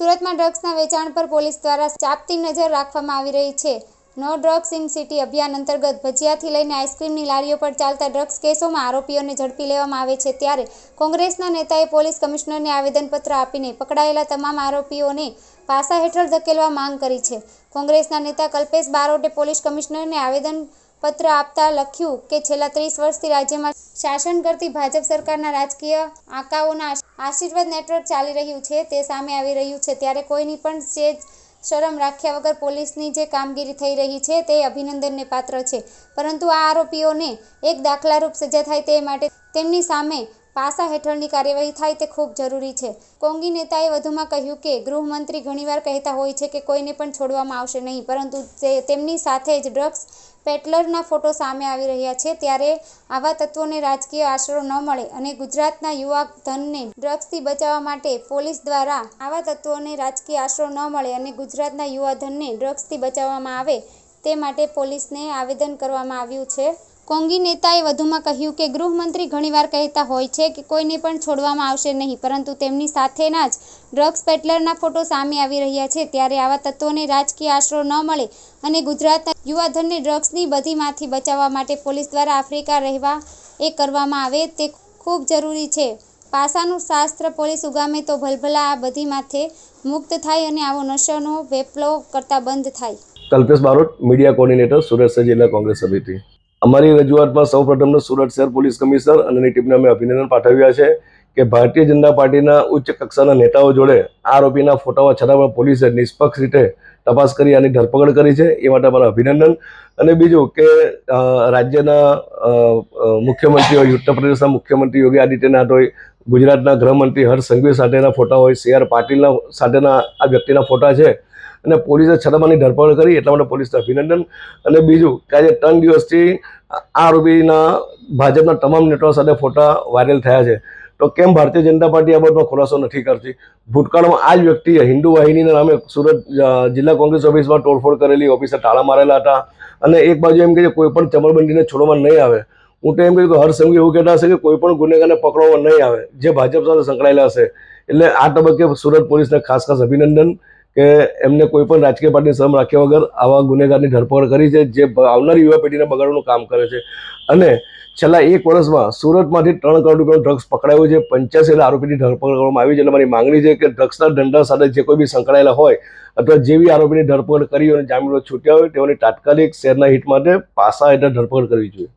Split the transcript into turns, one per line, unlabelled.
સુરતમાં ડ્રગ્સના વેચાણ પર પોલીસ દ્વારા ચાપતી નજર રાખવામાં આવી રહી છે. નો ડ્રગ્સ ઇન સિટી અભિયાન અંતર્ગત ભજીયાથી લઈને આઈસ્ક્રીમની લારીઓ પર ચાલતા ડ્રગ્સ કેસોમાં આરોપીઓને ઝડપી લેવામાં આવે છે ત્યારે કોંગ્રેસના નેતાએ પોલીસ કમિશનરને આવેદનપત્ર આપીને પકડાયેલા તમામ આરોપીઓને પાસા હેઠળ ધકેલવા માંગ કરી છે. કોંગ્રેસના નેતા કલ્પેશ બારોટે પોલીસ કમિશનરને આવેદન પત્ર આપતા લખ્યું કે છેલ્લા ત્રીસ વર્ષથી રાજ્યમાં શાસન કરતી ભાજપ સરકારના રાજકીય આંકાઓના આશીર્વાદ નેટવર્ક ચાલી રહ્યું છે, તે સામે આવી રહ્યું છે. ત્યારે કોઈની પણ સેજ શરમ રાખ્યા વગર પોલીસની જે કામગીરી થઈ રહી છે, તે અભિનંદનને પાત્ર છે. પરંતુ આ આરોપીઓને એક દાખલારૂપ સજા થાય તે માટે તેમની સામે પાસા હેઠળની કાર્યવાહી થાય તે ખૂબ જરૂરી છે. કોંગી નેતાએ વધુમાં કહ્યું કે, ગૃહમંત્રી ઘણીવાર કહેતા હોય છે કે કોઈને પણ છોડવામાં આવશે નહીં, પરંતુ તેમની સાથે જ ડ્રગ્સ પેટલરના ફોટો સામે આવી રહ્યા છે. ત્યારે આવા તત્વોને રાજકીય આશરો ન મળે અને ગુજરાતના યુવા ધનને ડ્રગ્સથી બચાવવા માટે પોલીસ દ્વારા આવા તત્વોને રાજકીય આશરો ન મળે અને ગુજરાતના યુવા ધનને ડ્રગ્સથી બચાવવામાં આવે તે માટે પોલીસને આવેદન કરવામાં આવ્યું છે. કોંગી નેતાએ વધુમાં કહ્યું કે ગૃહમંત્રી ઘણીવાર કહેતા હોય છે કે કોઈને પણ છોડવામાં આવશે નહીં, પરંતુ તેમની સાથેના જ ડ્રગ્સ પેટલરના ફોટો સામે આવી રહ્યા છે. ત્યારે આવા તત્વોને રાજકીય આશરો ન મળે અને ગુજરાતના યુવાધનને ડ્રગ્સની બધીમાંથી બચાવવા માટે પોલીસ દ્વારા આફ્રિકા રહેવા એ કરવામાં આવે તે ખૂબ જરૂરી છે. પાસાનું શાસ્ત્ર પોલીસ ઉગામે તો ભલભલા આ બધી માથે મુક્ત થાય અને આવો નશોનો વેપલો કરતા બંધ થાય.
કલ્પેશ બારોટ, મીડિયા કોર્ડિનેટર, સુરત જિલ્લા કોંગ્રેસ સમિતિ. અમારી રજૂઆતમાં સૌ પ્રથમ સુરત શહેર પોલીસ કમિશનર અને એની ટીમને અમે અભિનંદન પાઠવ્યા છે કે ભારતીય જનતા પાર્ટીના ઉચ્ચ કક્ષાના નેતાઓ જોડે આરોપીના ફોટાઓ છતાં પણ પોલીસે નિષ્પક્ષ રીતે તપાસ કરી આની ધરપકડ કરી છે એ માટે અમારા અભિનંદન. અને બીજું કે રાજ્યના અ, અ, મુખ્યમંત્રી હોય ઉત્તર પ્રદેશના મુખ્યમંત્રી યોગી આદિત્યનાથ હોય ગુજરાતના ગૃહમંત્રી હર્ષ સંઘવી સાથેના ફોટા હોય સી આર પાટીલના સાથેના આ વ્યક્તિના ફોટા છે. અને પોલીસે છતાંની ધરપકડ કરી એટલા માટે પોલીસને અભિનંદન. અને બીજું કે આજે ત્રણ દિવસથી આરોપીના ભાજપના તમામ નેતાઓ સાથે ફોટા વાયરલ થયા છે. તો કેમ ભારતીય જનતા પાર્ટી આ બાબતનો ખુલાસો નથી કરતી? ભૂતકાળમાં આ જ વ્યક્તિએ હિન્દુ વાહિનીના નામે સુરત જિલ્લા કોંગ્રેસ ઓફિસમાં તોડફોડ કરેલી ઓફિસે તાળા મારેલા હતા. અને એક બાજુ એમ કે કોઈ પણ ચમરબંધીને છોડવામાં નહીં આવે. હું તો એમ કહ્યું કે હરસંઘી એવું કહેતા હશે કે કોઈ પણ ગુનેગારને પકડવામાં નહીં આવે, જે ભાજપ સાથે સંકળાયેલા હશે. એટલે આ તબક્કે સુરત પોલીસને ખાસ ખાસ અભિનંદન. કે એમને કોઈ પણ રાજકીય પાર્ટી સમ રાખ્યા વગર આવા ગુનેગારની ધરપકડ કરી છે, જે આવનારી યુવા પેઢીને બગાડવાનું કામ કરે છે. અને છેલ્લા એક વર્ષમાં સુરતમાંથી ત્રણ કરોડ રૂપિયાનું ડ્રગ્સ પકડાયું છે. પંચ્યાસી આરોપીની ધરપકડ કરવામાં આવી છે. એટલે મારી માંગણી છે કે ડ્રગ્સના ધંધા સાથે જે કોઈ બી સંકળાયેલા હોય અથવા જેવી આરોપીની ધરપકડ કરી અને જામીનો છૂટ્યા હોય, તેઓની તાત્કાલિક શહેરના હિત માટે પાસા હેઠળ ધરપકડ કરવી જોઈએ.